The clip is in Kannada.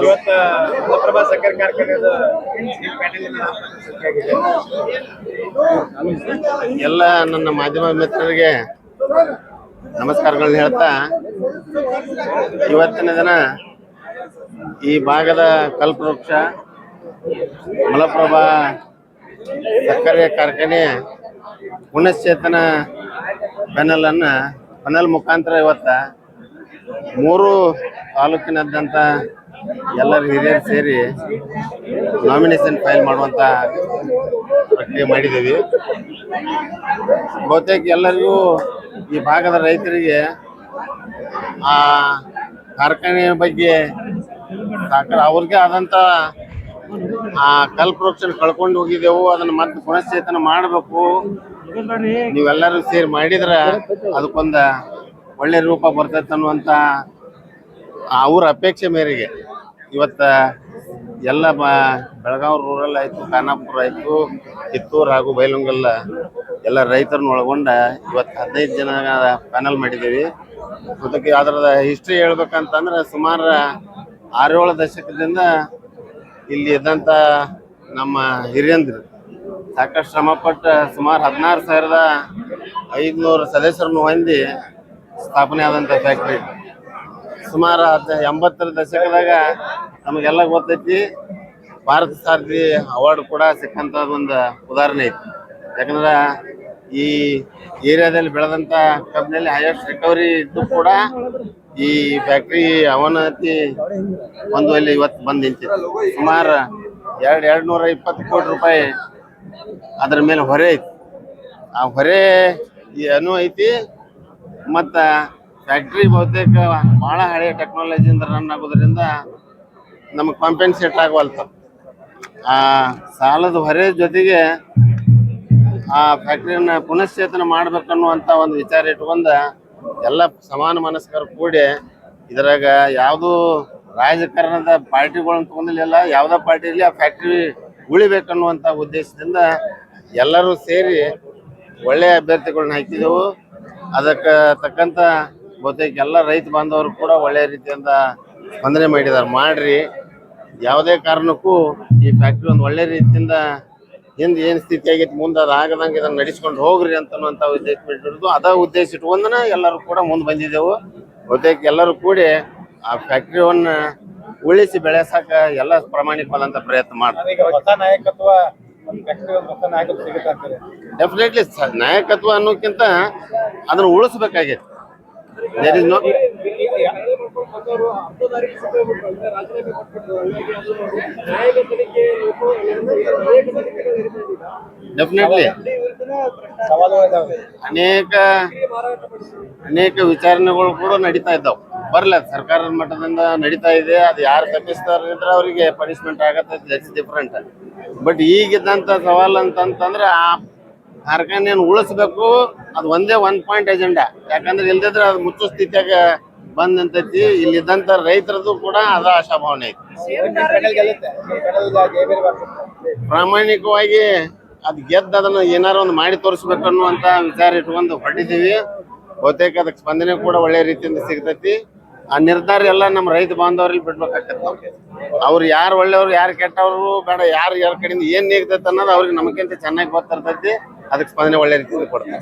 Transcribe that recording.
ಇವತ್ತ ಪ್ರಭಾ ಸಕ್ಕರೆ ಕಾರ್ಖಾನೆದ ಎಲ್ಲ ನನ್ನ ಮಾಧ್ಯಮ ಮಿತ್ರರಿಗೆ ನಮಸ್ಕಾರಗಳನ್ನ ಹೇಳ್ತಾ, ಇವತ್ತಿನ ದಿನ ಈ ಭಾಗದ ಕಲ್ಪವೃಕ್ಷ, ಮಲಪ್ರಭಾ ಸಕ್ಕರೆ ಕಾರ್ಖಾನೆ ಪುನಶ್ಚೇತನ ಅನ್ನ ಪೆನಲ್ ಮುಖಾಂತರ ಇವತ್ತ ಮೂರು ತಾಲೂಕಿನಾದ್ಯಂತ ಎಲ್ಲರ ಹಿರಿಯರು ಸೇರಿ ನಾಮಿನೇಷನ್ ಫೈಲ್ ಮಾಡುವಂತ ಪ್ರಕ್ರಿಯೆ ಮಾಡಿದ್ದೀವಿ. ಬಹುತೇಕ ಎಲ್ಲರಿಗೂ ಈ ಭಾಗದ ರೈತರಿಗೆ ಆ ಕಾರ್ಖಾನೆಯ ಬಗ್ಗೆ ಸಾಕಾರ ಅವ್ರಿಗೆ ಆದಂತ ಆ ಕಲ್ಪವೃಕ್ಷ ಕಳ್ಕೊಂಡು ಹೋಗಿದ್ದೆವು, ಅದನ್ನ ಮತ್ತೆ ಪುನಶ್ಚೇತನ ಮಾಡಬೇಕು. ನೀವೆಲ್ಲರೂ ಸೇರಿ ಮಾಡಿದ್ರ ಅದಕ್ಕೊಂದ ಒಳ್ಳೆ ರೂಪ ಬರ್ತೈತೆ ಅನ್ನುವಂತ ಅವ್ರ ಅಪೇಕ್ಷೆ ಮೇರೆಗೆ ಇವತ್ತ ಎಲ್ಲ ಬ ಬೆಳಗಾವಿ ರೂರಲ್ ಆಯಿತು, ಖಾನಾಪುರ ಆಯಿತು, ಕಿತ್ತೂರು ಹಾಗೂ ಬೈಲುಂಗಲ್ಲ ಎಲ್ಲ ರೈತರನ್ನ ಒಳಗೊಂಡ ಇವತ್ತು ಹದಿನೈದು ಜನ ಪ್ಯಾನಲ್ ಮಾಡಿದ್ದೀವಿ. ಅದಕ್ಕೆ ಅದರದ ಹಿಸ್ಟ್ರಿ ಹೇಳ್ಬೇಕಂತಂದ್ರೆ ಸುಮಾರು ಆರೇಳು ದಶಕದಿಂದ ಇಲ್ಲಿ ಇದ್ದಂಥ ನಮ್ಮ ಹಿರಿಯಂದ್ರು. ಸಾಕಷ್ಟು ಶ್ರಮಪಟ್ಟು ಸುಮಾರು ಹದಿನಾರು ಸಾವಿರದ ಐದುನೂರು ಸದಸ್ಯರನ್ನು ಹೊಂದಿ ಸ್ಥಾಪನೆ ಆದಂಥ ಫ್ಯಾಕ್ಟ್ರಿ ಸುಮಾರು ಎಂಬತ್ತರ ದಶಕದಾಗ ನಮಗೆಲ್ಲ ಗೊತ್ತೈತಿ, ಭಾರತ ಸಾರಥಿ ಅವಾರ್ಡ್ ಕೂಡ ಸಿಕ್ಕಂತ ಒಂದು ಉದಾಹರಣೆ ಐತಿ. ಯಾಕಂದ್ರೆ ಈ ಏರಿಯಾದಲ್ಲಿ ಬೆಳೆದಂಥ ಕಬ್ಬಿನಲ್ಲಿ ಹೈಯೆಸ್ಟ್ ರಿಕವರಿ ಇದ್ದು ಕೂಡ ಈ ಫ್ಯಾಕ್ಟ್ರಿ ಅವನತಿ ಒಂದುವಲ್ಲಿ ಇವತ್ತು ಬಂದು ನಿಂತಿತ್ತು ಸುಮಾರು ಎರಡು ಎರಡು ನೂರ ಇಪ್ಪತ್ತು ಕೋಟಿ ರೂಪಾಯಿ ಅದರ ಮೇಲೆ ಹೊರೆ ಐತಿ. ಆ ಹೊರೆ ಏನೂ ಐತಿ ಮತ್ತ ಫ್ಯಾಕ್ಟ್ರಿ ಬಹುತೇಕ ಬಹಳ ಹಳೆಯ ಟೆಕ್ನಾಲಜಿಯಿಂದ ರನ್ ಆಗೋದ್ರಿಂದ ನಮಗೆ ಕಾಂಪೆನ್ಸೇಟ್ ಆಗವಲ್ತು ಆ ಸಾಲದ ಹೊರೆ ಜೊತೆಗೆ ಆ ಫ್ಯಾಕ್ಟ್ರಿಯನ್ನ ಪುನಶ್ಚೇತನ ಮಾಡ್ಬೇಕನ್ನುವಂತ ಒಂದು ವಿಚಾರ ಇಟ್ಕೊಂಡ ಎಲ್ಲ ಸಮಾನ ಮನಸ್ಕರು ಕೂಡಿ ಇದ್ರಾಗ ಯಾವುದು ರಾಜಕಾರಣದ ಪಾರ್ಟಿಗಳನ್ನ ತಗೊಂಡಿಲ್ಲ ಯಾವ್ದೇ ಪಾರ್ಟಿ ಇರಲಿ ಆ ಫ್ಯಾಕ್ಟ್ರಿ ಉಳಿಬೇಕನ್ನುವಂತ ಉದ್ದೇಶದಿಂದ ಎಲ್ಲರೂ ಸೇರಿ ಒಳ್ಳೆಯ ಅಭ್ಯರ್ಥಿಗಳನ್ನ ಹಾಕಿದೆವು. ಅದಕ್ಕೆ ತಕ್ಕಂತ ಬಹುತೇಕ ಎಲ್ಲ ರೈತ ಬಾಂಧವರು ಕೂಡ ಒಳ್ಳೆ ರೀತಿಯಿಂದ ಸ್ಪಂದನೆ ಮಾಡಿದ್ದಾರೆ. ಮಾಡ್ರಿ. ಯಾವುದೇ ಕಾರಣಕ್ಕೂ ಈ ಫ್ಯಾಕ್ಟ್ರಿ ಒಂದು ಒಳ್ಳೆ ರೀತಿಯಿಂದ ಹಿಂದೆ ಏನು ಸ್ಥಿತಿ ಆಗೈತಿ ಮುಂದೆ ಅದು ಆಗದಂಗೆ ಇದನ್ನ ನಡೆಸ್ಕೊಂಡು ಹೋಗ್ರಿ ಅಂತನ್ನುವಂಥ ಉದ್ದೇಶ ಇಟ್ಟಿರೋದು ಅದ ಉದ್ದೇಶ ಇಟ್ಕೊಂಡನ ಎಲ್ಲರೂ ಕೂಡ ಮುಂದೆ ಬಂದಿದ್ದೆವು. ಬಹುತೇಕ ಎಲ್ಲರೂ ಕೂಡಿ ಆ ಫ್ಯಾಕ್ಟ್ರಿಯನ್ನ ಉಳಿಸಿ ಬೆಳೆಸಕ ಎಲ್ಲ ಪ್ರಾಮಾಣಿಕವಾದಂಥ ಪ್ರಯತ್ನ ಮಾಡ್ತಾರೆ ಡೆಫಿನೆಟ್ಲಿ ನಾಯಕತ್ವ ಅನ್ನೋಕ್ಕಿಂತ ಅದನ್ನ ಉಳಿಸಬೇಕಾಗಿತ್ತು ದೇರ್ ಇಸ್ ನೋ ಡೆಫಿನೆಟ್ಲಿ ಅನೇಕ ಅನೇಕ ವಿಚಾರಣೆಗಳು ಕೂಡ ನಡೀತಾ ಇದ್ದಾವೆ. ಬರಲ್ಲ ಸರ್ಕಾರದ ಮಟ್ಟದಿಂದ ನಡೀತಾ ಇದೆ. ಅದು ಯಾರು ತಪ್ಪಿಸ್ತಾರೆ ಇದ್ರೆ ಅವರಿಗೆ ಪನಿಷ್ಮೆಂಟ್ ಆಗತ್ತೆ. ದಟ್ಸ್ ಡಿಫ್ರೆಂಟ್ ಬಟ್ ಈಗಿದ್ದಂಥ ಸವಾಲು ಅಂತಂತಂದ್ರೆ ಆ ಕಾರ್ಖಾನೆಯನ್ನು ಉಳಿಸ್ಬೇಕು, ಅದು ಒಂದೇ ಒನ್ ಪಾಯಿಂಟ್ ಎಜೆಂಡಾ ಯಾಕಂದ್ರೆ ಇಲ್ದಿದ್ರೆ ಅದು ಮುಚ್ಚು ಸ್ಥಿತಿಯಾಗ ಬಂದ್ ನಿಂತೈತಿ ಇಲ್ಲಿದ್ದಂಥ ರೈತರದ್ದು ಕೂಡ ಅದ ಆಶಾಭಾವನೆ ಐತಿ. ಪ್ರಾಮಾಣಿಕವಾಗಿ ಅದ್ ಗೆದ್ದ ಅದನ್ನ ಏನಾರ ಒಂದು ಮಾಡಿ ತೋರಿಸ್ಬೇಕು ಅನ್ನುವಂತ ವಿಚಾರ ಇಟ್ಕೊಂಡು ಹೊರಟಿದ್ದೀವಿ. ಬಹುತೇಕ ಅದಕ್ಕೆ ಸ್ಪಂದನೆ ಕೂಡ ಒಳ್ಳೆ ರೀತಿಯಿಂದ ಸಿಗ್ತೈತಿ. ಆ ನಿರ್ಧಾರ ಎಲ್ಲ ನಮ್ಮ ರೈತ ಬಾಂಧವ್ರಿಗೆ ಬಿಡ್ಬೇಕಾಗ್ತದೆ ಅವ್ರು ಯಾರು ಒಳ್ಳೆಯವ್ರು, ಯಾರು ಕೆಟ್ಟವರು, ಬೇಡ, ಯಾರು ಯಾರ ಕಡೆಯಿಂದ ಏನ್ ನೀಗ್ತೈತೆ ಅನ್ನೋದು ಅವ್ರಿಗೆ ನಮಗಿಂತ ಚೆನ್ನಾಗಿ ಗೊತ್ತಿರ್ತೈತಿ. ಅದಕ್ಕೆ ಸ್ಪಂದನೆ ಒಳ್ಳೆ ರೀತಿಯಲ್ಲಿ ಕೊಡ್ತಾರೆ